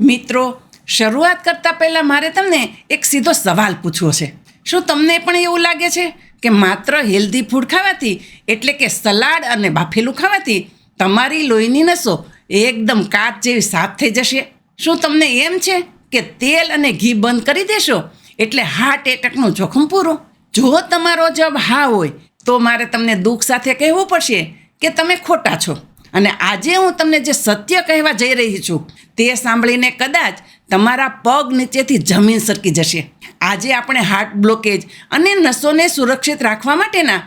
મિત્રો, શરૂઆત કરતાં પહેલાં મારે તમને એક સીધો સવાલ પૂછવો છે. શું તમને પણ એવું લાગે છે કે માત્ર હેલ્ધી ફૂડ ખાવાથી, એટલે કે સલાડ અને બાફેલું ખાવાથી, તમારી લોહીની નસો એકદમ કાચ જેવી સાફ થઈ જશે? શું તમને એમ છે કે તેલ અને ઘી બંધ કરી દેશો? એટલે હાર્ટ એટેકનું જોખમ પૂરું? જો તમારો જવાબ હા હોય, તો મારે તમને દુઃખ સાથે કહેવું પડશે કે તમે ખોટા છો. અને આજે હું તમને જે સત્ય કહેવા જઈ રહી છું, તે સાંભળીને કદાચ તમારા પગ નીચેથી જમીન સરકી જશે. આજે આપણે હાર્ટ બ્લોકેજ અને નસોને સુરક્ષિત રાખવા માટેના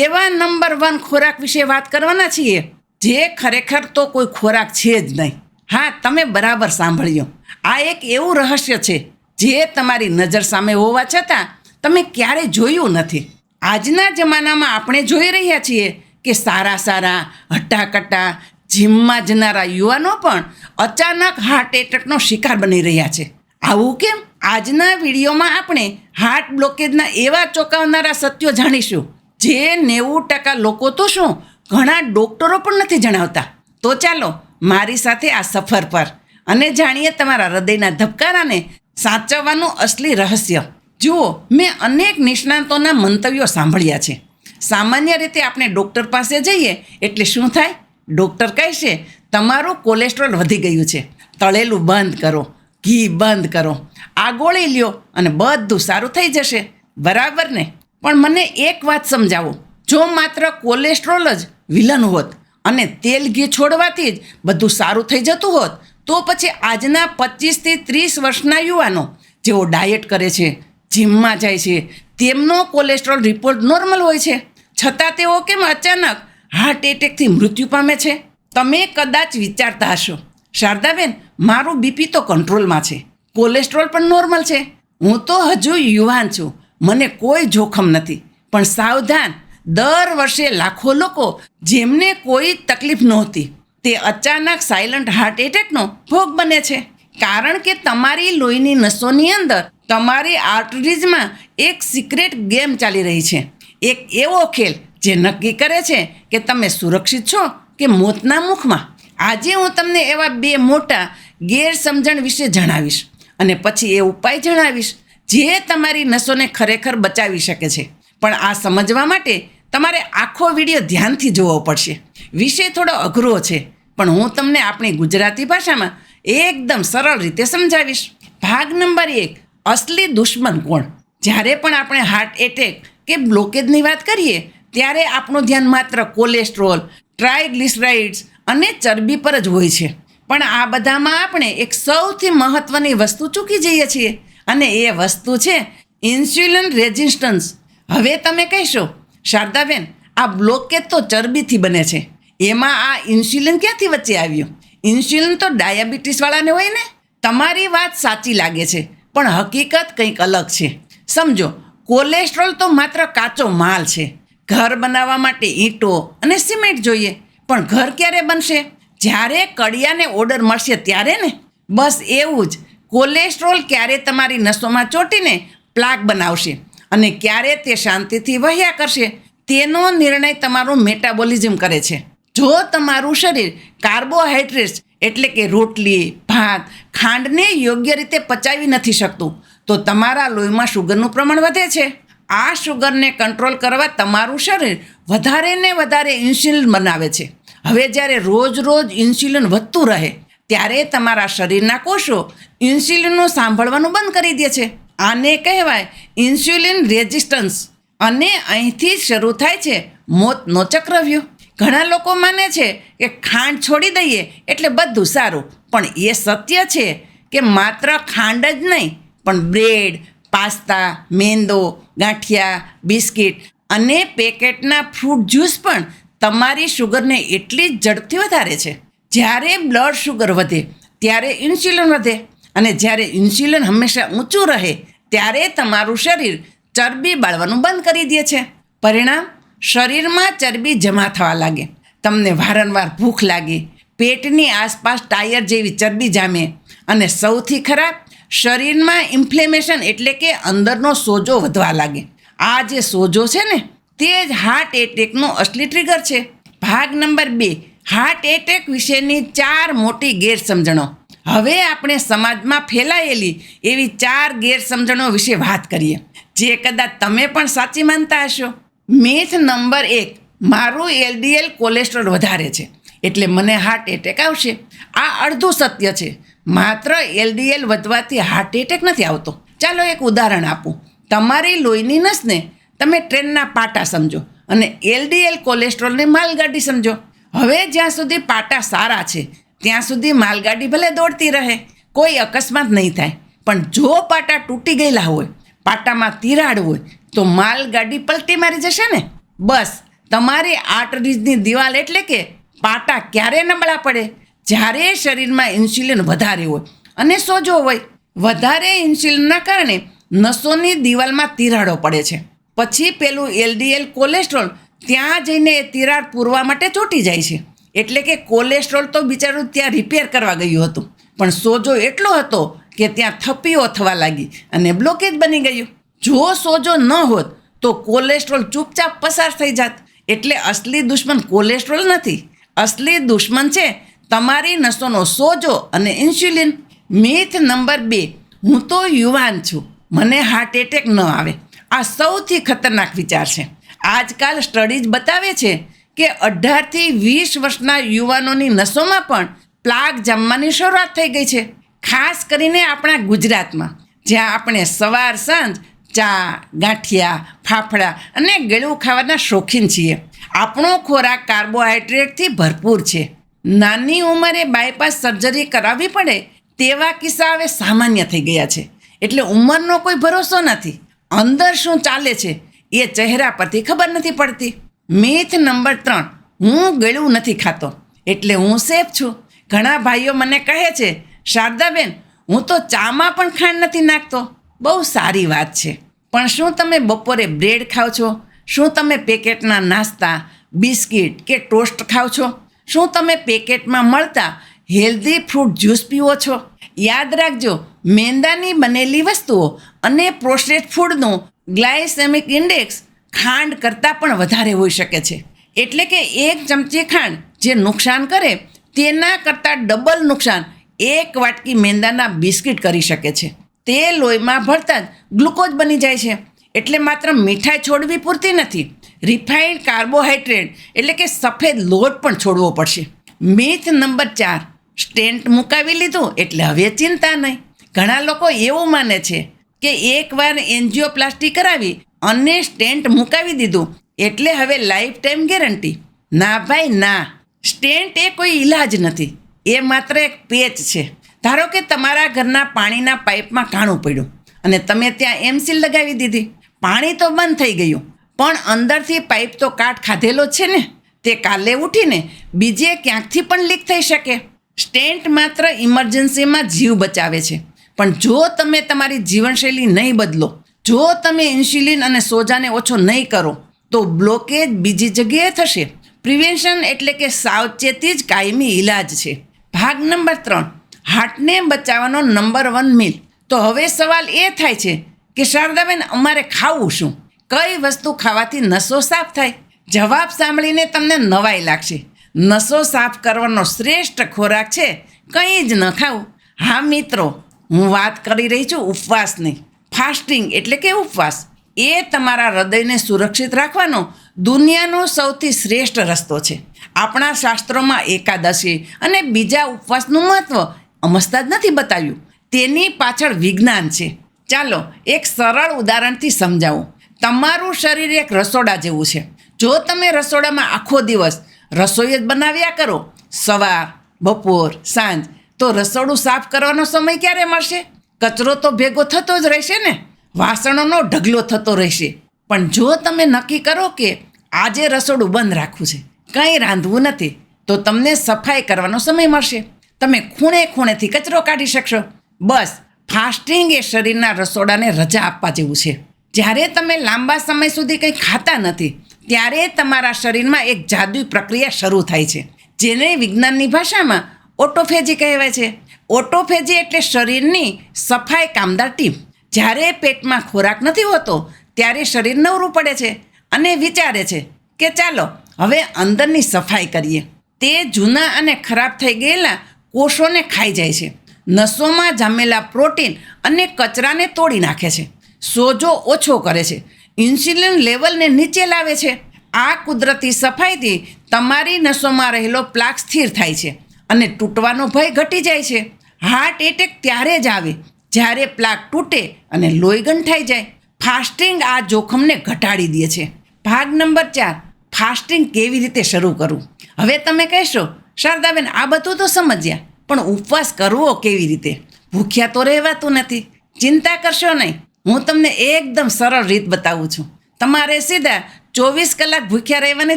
એવા નંબર વન ખોરાક વિશે વાત કરવાના છીએ, જે ખરેખર તો કોઈ ખોરાક છે જ નહીં. હા, તમે બરાબર સાંભળ્યો. આ એક એવું રહસ્ય છે, જે તમારી નજર સામે હોવા છતાં તમે ક્યારેય જોયું નથી. આજના જમાનામાં આપણે જોઈ રહ્યા છીએ કે સારા સારા હટ્ટાકટ્ટા જીમમાં જનારા યુવાનો પણ અચાનક હાર્ટ એટેકનો શિકાર બની રહ્યા છે. આવું કેમ? આજના વિડીયોમાં આપણે હાર્ટ બ્લોકેજના એવા ચોંકાવનારા સત્યો જાણીશું, જે નેવું ટકા લોકો તો શું ઘણા ડોક્ટરો પણ નથી જણાવતા. તો ચાલો, મારી સાથે આ સફર પર અને જાણીએ તમારા હૃદયના ધબકારાને સાચવવાનું અસલી રહસ્ય. જુઓ, મેં અનેક નિષ્ણાતોના મંતવ્યો સાંભળ્યા છે. સામાન્ય રીતે આપણે ડૉક્ટર પાસે જઈએ, એટલે શું થાય? ડૉક્ટર કહેશે, તમારું કોલેસ્ટ્રોલ વધી ગયું છે. તળેલું બંધ કરો, ઘી બંધ કરો. આ ગોળી લ્યો અને બધું સારું થઈ જશે. બરાબર ને? પણ મને એક વાત સમજાવો. જો માત્ર કોલેસ્ટ્રોલ જ વિલન હોત અને તેલ ઘી છોડવાથી જ બધું સારું થઈ જતું હોત, તો પછી આજના પચીસથી ત્રીસ વર્ષના યુવાનો જેઓ ડાયટ કરે છે, જિમમાં જાય છે, તેમનો કોલેસ્ટ્રોલ રિપોર્ટ નોર્મલ હોય છે. છતાં તેઓ કેમ અચાનક હાર્ટ એટેકથી મૃત્યુ પામે છે? તમે કદાચ વિચારતા હશો. શારદાબેન, મારું બીપી તો કંટ્રોલમાં છે. કોલેસ્ટ્રોલ પણ નોર્મલ છે. હું તો હજુ યુવાન છું. મને કોઈ જોખમ નથી. પણ સાવધાન, દર વર્ષે લાખો લોકો જેમને કોઈ તકલીફ નહોતી, તે અચાનક સાયલન્ટ હાર્ટ એટેકનો ભોગ બને છે. કારણ કે તમારી લોહીની નસોની અંદર તમારી આર્ટરીઝમાં એક સિક્રેટ ગેમ ચાલી રહી છે. એક એવો ખેલ જે નક્કી કરે છે કે તમે સુરક્ષિત છો કે મોતના મુખમાં. આજે હું તમને એવા બે મોટા ગેરસમજણ વિશે જણાવીશ અને પછી એ ઉપાય જણાવીશ જે તમારી નસોને ખરેખર બચાવી શકે છે. પણ આ સમજવા માટે તમારે આખો વીડિયો ધ્યાનથી જોવો પડશે. વિષય થોડો અઘરો છે, પણ હું તમને આપણી ગુજરાતી ભાષામાં એકદમ સરળ રીતે સમજાવીશ. ભાગ નંબર એક, અસલી દુશ્મન કોણ? જ્યારે પણ આપણે હાર્ટ એટેક કે બ્લોકેજની વાત કરીએ, ત્યારે આપણું ધ્યાન માત્ર કોલેસ્ટ્રોલ ટ્રાયગ્લિસરાઇડ્સ અને ચરબી પર જ હોય છે. પણ આ બધામાં આપણે એક સૌથી મહત્ત્વની વસ્તુ ચૂકી જઈએ છીએ અને એ વસ્તુ છે ઇન્સ્યુલિન રેઝિસ્ટન્સ હવે તમે કહેશો, શારદાબેન, આ બ્લોકેજ તો ચરબીથી બને છે. એમાં આ ઇન્સ્યુલિન ક્યાંથી વચ્ચે આવ્યું? ઇન્સ્યુલિન તો ડાયાબિટીસવાળાને હોય ને? તમારી વાત સાચી લાગે છે, પણ હકીકત કંઈક અલગ છે. સમજો કોલેસ્ટ્રોલ તો માત્ર કાચો માલ છે. ઘર બનાવવા માટે ઈંટો અને સિમેન્ટ જોઈએ. પણ ઘર ક્યારે બનશે? જ્યારે કડિયાને ઓર્ડર મળશે ત્યારે ને? બસ એવું જ. કોલેસ્ટ્રોલ ક્યારે તમારી નસોમાં ચોંટીને પ્લાક બનાવશે અને ક્યારે તે શાંતિથી વહ્યા કરશે તેનો નિર્ણય તમારું મેટાબોલિઝમ કરે છે. જો તમારું શરીર કાર્બોહાઈડ્રેટ્સ એટલે કે રોટલી, ભાત, ખાંડને યોગ્ય રીતે પચાવી નથી શકતું તો તમારા લોહીમાં શુગરનું પ્રમાણ વધે છે. આ શુગરને કંટ્રોલ કરવા તમારું શરીર વધારે ને વધારે ઇન્સ્યુલિન બનાવે છે. હવે જ્યારે રોજ રોજ ઇન્સ્યુલિન વધતું રહે, ત્યારે તમારા શરીરના કોષો ઇન્સ્યુલિનનું સાંભળવાનું બંધ કરી દે છે. આને કહેવાય ઇન્સ્યુલિન રેઝિસ્ટન્સ અને અહીંથી શરૂ થાય છે મોતનો ચક્રવ્યૂહ. ઘણા લોકો માને છે કે ખાંડ છોડી દઈએ એટલે બધું સારું. પણ એ સત્ય છે કે માત્ર ખાંડ જ નહીં પણ બ્રેડ, પાસ્તા, મેંદો, ગાંઠિયા, બિસ્કિટ અને પેકેટના ફ્રૂટ જ્યુસ પણ તમારી શુગરને એટલી જ ઝડપથી વધારે છે. જ્યારે બ્લડ શુગર વધે, ત્યારે ઇન્સ્યુલિન વધે અને જ્યારે ઇન્સ્યુલિન હંમેશા ઊંચું રહે, ત્યારે તમારું શરીર ચરબી બાળવાનું બંધ કરી દે છે. પરિણામ, શરીરમાં ચરબી જમા થવા લાગે. તમને વારંવાર ભૂખ લાગે, પેટની આસપાસ ટાયર જેવી ચરબી જામે અને સૌથી ખરાબ શરીરમાં ઇન્ફ્લેમેશન એટલે કે અંદરનો સોજો વધવા લાગે. આ જે સોજો છે ને, તે જ હાર્ટ એટેકનો અસલી ટ્રિગર છે. ભાગ નંબર બે હાર્ટ એટેક વિશેની ચાર મોટી ગેરસમજણો. હવે આપણે સમાજમાં ફેલાયેલી એવી ચાર ગેરસમજણો વિશે વાત કરીએ. જે કદાચ તમે પણ સાચી માનતા હશો. મિથ નંબર એક, મારું એલડીએલ કોલેસ્ટ્રોલ વધારે છે. એટલે મને હાર્ટ એટેક આવશે. આ અડધું સત્ય છે. માત્ર એલડીએલ વધવાથી હાર્ટ એટેક નથી આવતો. ચાલો એક ઉદાહરણ આપું. તમારી લોહીની નસને તમે ટ્રેનના પાટા સમજો અને એલડીએલ કોલેસ્ટ્રોલને માલગાડી સમજો. હવે જ્યાં સુધી પાટા સારા છે, ત્યાં સુધી માલગાડી ભલે દોડતી રહે, કોઈ અકસ્માત નહીં થાય. પણ જો પાટા તૂટી ગયેલા હોય, પાટામાં તિરાડ હોય, તો માલગાડી પલટી મારી જશે ને? બસ, તમારી આર્ટરીજની દિવાલ એટલે કે પાટા ક્યારે નબળા પડે? જ્યારે શરીરમાં ઇન્સ્યુલિન વધારે હોય અને સોજો હોય, વધારે ઇન્સ્યુલિનના કારણે નસોની દિવાલમાં તિરાડો પડે છે. પછી પેલું એલડીએલ કોલેસ્ટ્રોલ ત્યાં જઈને એ તિરાડ પૂરવા માટે ચોંટી જાય છે. એટલે કે કોલેસ્ટ્રોલ તો બિચારું ત્યાં રિપેર કરવા ગયું હતું. પણ સોજો એટલો હતો કે ત્યાં થપ્પીઓ થવા લાગી અને બ્લોકેજ બની ગયું. જો સોજો ન હોત તો કોલેસ્ટ્રોલ ચૂપચાપ પસાર થઈ જાત. એટલે અસલી દુશ્મન કોલેસ્ટ્રોલ નથી. અસલી દુશ્મન છે તમારી નસોનો સોજો અને ઇન્સ્યુલિન મિથ નંબર બે. હું તો યુવાન છું. મને હાર્ટ એટેક ન આવે. આ સૌથી ખતરનાક વિચાર છે. આજકાલ સ્ટડીઝ બતાવે છે કે અઢારથી વીસ વર્ષના યુવાનોની નસોમાં પણ પ્લાગ જમવાની શરૂઆત થઈ ગઈ છે. ખાસ કરીને આપણા ગુજરાતમાં, જ્યાં આપણે સવાર, સાંજ, ચા, ગાંઠિયા, ફાફડા અને ગળું ખાવાના શોખીન છીએ. આપણો ખોરાક કાર્બોહાઈડ્રેટથી ભરપૂર છે. નાની ઉંમરે બાયપાસ સર્જરી કરાવવી પડે તેવા કિસ્સા હવે સામાન્ય થઈ ગયા છે. એટલે ઉંમરનો કોઈ ભરોસો નથી. અંદર શું ચાલે છે એ ચહેરા પરથી ખબર નથી પડતી. મિથ નંબર ત્રણ, હું ગળું નથી ખાતો. એટલે હું સેફ છું. ઘણા ભાઈઓ મને કહે છે, શારદાબેન, હું તો ચામાં પણ ખાંડ નથી નાખતો. બહુ સારી વાત છે. પણ શું તમે બપોરે બ્રેડ ખાઓ છો? શું તમે પેકેટના નાસ્તા, બિસ્કિટ કે ટોસ્ટ ખાઓ છો? શું તમે પેકેટમાં મળતા હેલ્ધી ફ્રૂટ જ્યુસ પીવો છો? યાદ રાખજો, મેંદાની બનેલી વસ્તુઓ અને પ્રોસેસ્ડ ફૂડનું ગ્લાયસેમિક ઇન્ડેક્સ ખાંડ કરતાં પણ વધારે હોઈ શકે છે. એટલે કે એક ચમચી ખાંડ જે નુકસાન કરે, તેના કરતાં ડબલ નુકસાન એક વાટકી મેંદાના બિસ્કિટ કરી શકે છે. તે લોહીમાં ભળતા જ ગ્લુકોઝ બની જાય છે. એટલે માત્ર મીઠાઈ છોડવી પૂરતી નથી. રિફાઇન્ડ કાર્બોહાઈડ્રેટ એટલે કે સફેદ લોટ પણ છોડવો પડશે. મિથ નંબર ચાર, સ્ટેન્ટ મુકાવી લીધું એટલે હવે ચિંતા નહીં. ઘણા લોકો એવું માને છે કે એકવાર એન્જિયોપ્લાસ્ટી કરાવી અને સ્ટેન્ટ મુકાવી દીધું એટલે હવે લાઈફ ટાઈમ ગેરંટી. ના ભાઈ, ના. સ્ટેન્ટ એ કોઈ ઈલાજ નથી. એ માત્ર એક પેચ છે. ધારો કે તમારા ઘરના પાણીના પાઇપમાં કાણું પડ્યું અને તમે ત્યાં એમસીલ લગાવી દીધી. પાણી તો બંધ થઈ ગયું. પણ અંદરથી પાઇપ તો કાટ ખાધેલો છે ને, તે કાલે ઉઠીને બીજે ક્યાંકથી પણ લીક થઈ શકે. સ્ટેન્ટ માત્ર ઇમરજન્સીમાં જીવ બચાવે છે. પણ જો તમે તમારી જીવનશૈલી નહીં બદલો, જો તમે ઇન્સ્યુલિન અને સોજાને ઓછો નહીં કરો, તો બ્લોકેજ બીજી જગ્યાએ થશે. પ્રિવેન્શન એટલે કે સાવચેતી જ કાયમી ઈલાજ છે. ભાગ નંબર ત્રણ, હાર્ટને બચાવવાનો નંબર વન મિલ. તો હવે સવાલ એ થાય છે કે શારદાબેન, અમારે ખાવું શું? કઈ વસ્તુ ખાવાથી નસો સાફ થાય? જવાબ સાંભળીને તમને નવાઈ લાગશે. નસો સાફ કરવાનો શ્રેષ્ઠ ખોરાક છે, કંઈ જ ન ખાવું. હા મિત્રો, હું વાત કરી રહી છું ઉપવાસની. ફાસ્ટિંગ એટલે કે ઉપવાસ. એ તમારા હૃદયને સુરક્ષિત રાખવાનો દુનિયાનો સૌથી શ્રેષ્ઠ રસ્તો છે. આપણા શાસ્ત્રોમાં એકાદશી અને બીજા ઉપવાસનું મહત્ત્વ અમસ્તા જ નથી બતાવ્યું. તેની પાછળ વિજ્ઞાન છે. ચાલો એક સરળ ઉદાહરણથી સમજાવું. તમારું શરીર એક રસોડા જેવું છે. જો તમે રસોડામાં આખો દિવસ રસોઈ જ બનાવ્યા કરો, સવાર, બપોર, સાંજ, તો રસોડું સાફ કરવાનો સમય ક્યારે મળશે? કચરો તો ભેગો થતો જ રહેશે ને? વાસણોનો ઢગલો થતો રહેશે. પણ જો તમે નક્કી કરો કે આજે રસોડું બંધ રાખવું છે, કંઈ રાંધવું નથી, તો તમને સફાઈ કરવાનો સમય મળશે. તમે ખૂણે ખૂણેથી કચરો કાઢી શકશો. બસ ફાસ્ટિંગ એ શરીરના રસોડાને રજા આપવા જેવું છે. જ્યારે તમે લાંબા સમય સુધી કંઈ ખાતા નથી, ત્યારે તમારા શરીરમાં એક જાદુઈ પ્રક્રિયા શરૂ થાય છે, જેને વિજ્ઞાનની ભાષામાં ઓટોફેજી કહેવાય છે. ઓટોફેજી એટલે શરીરની સફાઈ કામદાર ટીમ. જ્યારે પેટમાં ખોરાક નથી હોતો, ત્યારે શરીર નવરું પડે છે અને વિચારે છે કે ચાલો, હવે અંદરની સફાઈ કરીએ. તે જૂના અને ખરાબ થઈ ગયેલા કોષોને ખાઈ જાય છે. નસોમાં જામેલા પ્રોટીન અને કચરાને તોડી નાખે છે. સોજો ઓછો કરે છે. ઇન્સ્યુલિન લેવલને નીચે લાવે છે. આ કુદરતી સફાઈથી તમારી નસોમાં રહેલો પ્લાક સ્થિર થાય છે અને તૂટવાનો ભય ઘટી જાય છે. હાર્ટ એટેક ત્યારે જ આવે જ્યારે પ્લાક તૂટે અને લોહી ગંઠાઈ જાય. ફાસ્ટિંગ આ જોખમને ઘટાડી દે છે. ભાગ નંબર ચાર, ફાસ્ટિંગ કેવી રીતે શરૂ કરવું? હવે તમે કહેશો, શારદાબેન, આ બધું તો સમજ્યા, પણ ઉપવાસ કરવો કેવી રીતે? ભૂખ્યા તો રહેવાતું નથી. ચિંતા કરશો નહીં. હું તમને એકદમ સરળ રીત બતાવું છું. તમારે સીધા ચોવીસ કલાક ભૂખ્યા રહેવાની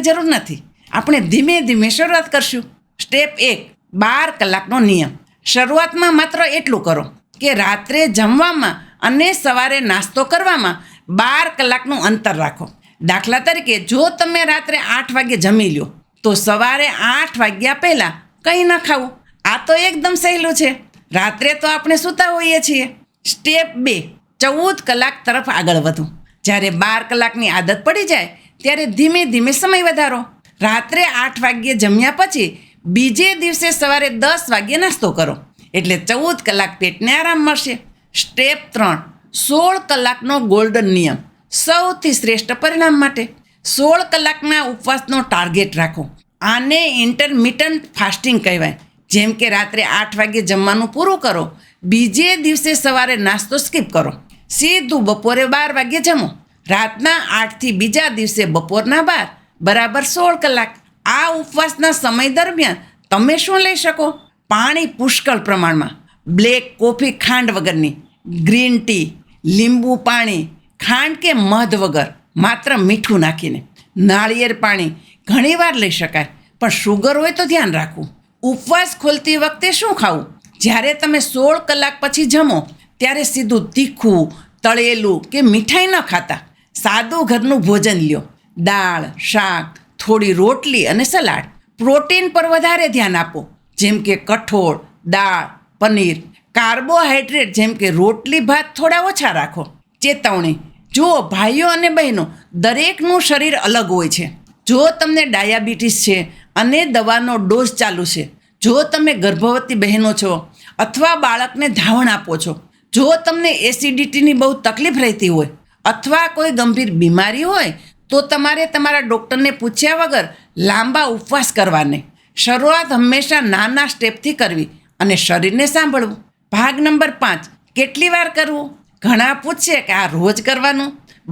જરૂર નથી. આપણે ધીમે ધીમે શરૂઆત કરશું. સ્ટેપ એક, બાર કલાકનો નિયમ. શરૂઆતમાં માત્ર એટલું કરો કે રાત્રે જમવામાં અને સવારે નાસ્તો કરવામાં બાર કલાકનું અંતર રાખો. દાખલા તરીકે, જો તમે રાત્રે આઠ વાગે જમી લો તો સવારે આઠ વાગ્યા પહેલાં કંઈ ન ખાવું. આ તો એકદમ સહેલું છે. રાત્રે તો આપણે સૂતા હોઈએ છીએ. સ્ટેપ બે ચૌદ કલાક તરફ આગળ વધો. જ્યારે બાર કલાકની આદત પડી જાય, ત્યારે ધીમે ધીમે સમય વધારો. રાત્રે આઠ વાગ્યે જમ્યા પછી બીજે દિવસે સવારે દસ વાગ્યે નાસ્તો કરો. એટલે ચૌદ કલાક પેટને આરામ મળશે. સ્ટેપ ત્રણ, સોળ કલાકનો ગોલ્ડન નિયમ. સૌથી શ્રેષ્ઠ પરિણામ માટે સોળ કલાકના ઉપવાસનો ટાર્ગેટ રાખો. આને ઇન્ટરમિટન્ટ ફાસ્ટિંગ કહેવાય. જેમ કે રાત્રે આઠ વાગ્યે જમવાનું પૂરું કરો બીજે દિવસે સવારે નાસ્તો સ્કીપ કરો. સીધું બપોરે બાર વાગ્યે જમો. રાતના આઠથી બીજા દિવસે બપોરના બાર, બરાબર સોળ કલાક. આ ઉપવાસના સમય દરમિયાન તમે શું લઈ શકો? પાણી પુષ્કળ પ્રમાણમાં. બ્લેક કોફી ખાંડ વગરની, ગ્રીન ટી, લીંબુ પાણી, ખાંડ કે મધ વગર, માત્ર મીઠું નાખીને. નાળિયેર પાણી ઘણીવાર લઈ શકાય, પણ શુગર હોય તો ધ્યાન રાખવું. ઉપવાસ ખોલતી વખતે શું ખાવું? જ્યારે તમે સોળ કલાક પછી જમો, ત્યારે સીધું તીખું, તળેલું કે મીઠાઈ ન ખાતા. સાદું ઘરનું ભોજન લ્યો. દાળ, શાક, થોડી રોટલી અને સલાડ. પ્રોટીન પર વધારે ધ્યાન આપો. જેમ કે કઠોળ, દાળ, પનીર. કાર્બોહાઈડ્રેટ જેમ કે રોટલી, ભાત થોડા ઓછા રાખો. ચેતવણી. જુઓ, ભાઈઓ અને બહેનો, દરેકનું શરીર અલગ હોય છે. જો તમને ડાયાબિટીસ છે અને દવાનો ડોઝ ચાલુ છે જો તમે ગર્ભવતી બહેનો છો અથવા બાળકને ધાવણ આપો છો, જો તમને એસિડિટીની બહુ તકલીફ રહેતી હોય અથવા કોઈ ગંભીર બીમારી હોય, તો તમારે તમારા ડૉક્ટરને પૂછ્યા વગર લાંબા ઉપવાસ કરવાને. શરૂઆત હંમેશા નાના સ્ટેપથી કરવી અને શરીરને સાંભળવું. ભાગ નંબર પાંચ, કેટલી વાર કરવું? ઘણા પૂછશે કે આ રોજ કરવાનું.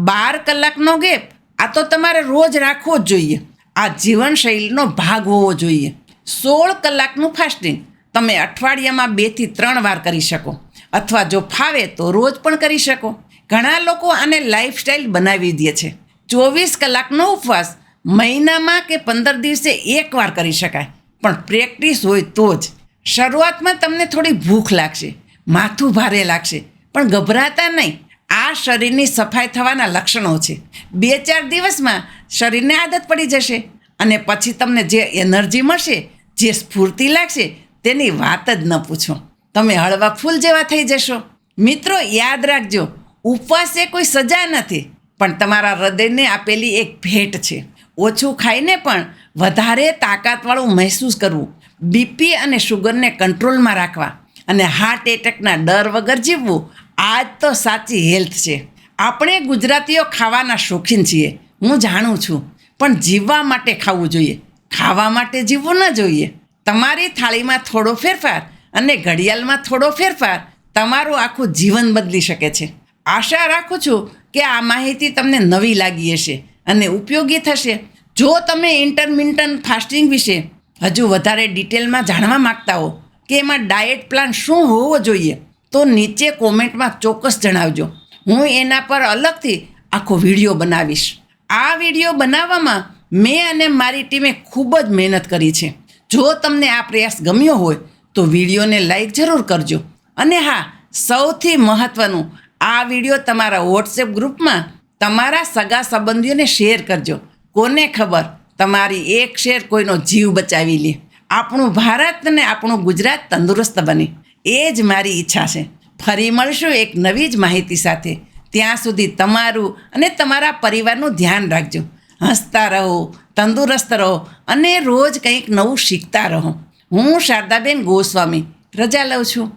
બાર કલાકનો ગેપ, આ તો તમારે રોજ રાખવો જ જોઈએ. આ જીવનશૈલીનો ભાગ હોવો જોઈએ. સોળ કલાકનું ફાસ્ટિંગ તમે અઠવાડિયામાં બેથી ત્રણ વાર કરી શકો. અથવા જો ફાવે તો રોજ પણ કરી શકો. ઘણા લોકો આને લાઈફસ્ટાઈલ બનાવી દે છે. ચોવીસ કલાકનો ઉપવાસ મહિનામાં કે પંદર દિવસે એકવાર કરી શકાય. પણ પ્રેક્ટિસ હોય તો જ. શરૂઆતમાં તમને થોડી ભૂખ લાગશે, માથું ભારે લાગશે, પણ ગભરાતા નહીં. આ શરીરની સફાઈ થવાના લક્ષણો છે. બે ચાર દિવસમાં શરીરને આદત પડી જશે અને પછી તમને જે એનર્જી મળશે જે સ્ફૂર્તિ લાગશે તેની વાત જ ન પૂછો. તમે હળવા ફૂલ જેવા થઈ જશો. મિત્રો, યાદ રાખજો, ઉપવાસ એ કોઈ સજા નથી, પણ તમારા હૃદયને આપેલી એક ભેટ છે. ઓછું ખાઈને પણ વધારે તાકાતવાળું મહેસૂસ કરવું બીપી અને શુગરને કંટ્રોલમાં રાખવા અને હાર્ટ એટેકના ડર વગર જીવવું આ જ તો સાચી હેલ્થ છે. આપણે ગુજરાતીઓ ખાવાના શોખીન છીએ, હું જાણું છું, પણ જીવવા માટે ખાવું જોઈએ. ખાવા માટે જીવવું ન જોઈએ. તમારી થાળીમાં થોડો ફેરફાર અને ઘડિયાળમાં થોડો ફેરફાર તમારું આખું જીવન બદલી શકે છે. આશા રાખું છું કે આ માહિતી તમને નવી લાગી હશે અને ઉપયોગી થશે. જો તમે ઇન્ટરમિન્ટન્ટ ફાસ્ટિંગ વિશે હજુ વધારે ડિટેલમાં જાણવા માગતા હો કે એમાં ડાયટ પ્લાન શું હોવો જોઈએ, તો નીચે કોમેન્ટમાં ચોક્કસ જણાવજો. હું એના પર અલગથી આખો વીડિયો બનાવીશ. આ વીડિયો બનાવવામાં મેં અને મારી ટીમે ખૂબ જ મહેનત કરી છે. જો તમને આ પ્રયાસ ગમ્યો હોય, તો વિડીયોને લાઈક જરૂર કરજો. અને હા, સૌથી મહત્ત્વનું આ વીડિયો તમારા વોટ્સએપ ગ્રુપમાં તમારા સગા સંબંધીઓને શેર કરજો. કોને ખબર? તમારી એક શેર કોઈનો જીવ બચાવી લે. આપણું ભારત અને આપણું ગુજરાત તંદુરસ્ત બને. એ જ મારી ઈચ્છા છે. ફરી મળશું એક નવી જ માહિતી સાથે. ત્યાં સુધી તમારું અને તમારા પરિવારનું ધ્યાન રાખજો. હસતા રહો, તંદુરસ્ત રહો અને રોજ કંઈક નવું શીખતા રહો. હું શારદાબેન ગોસ્વામી, રજા લઉં છું.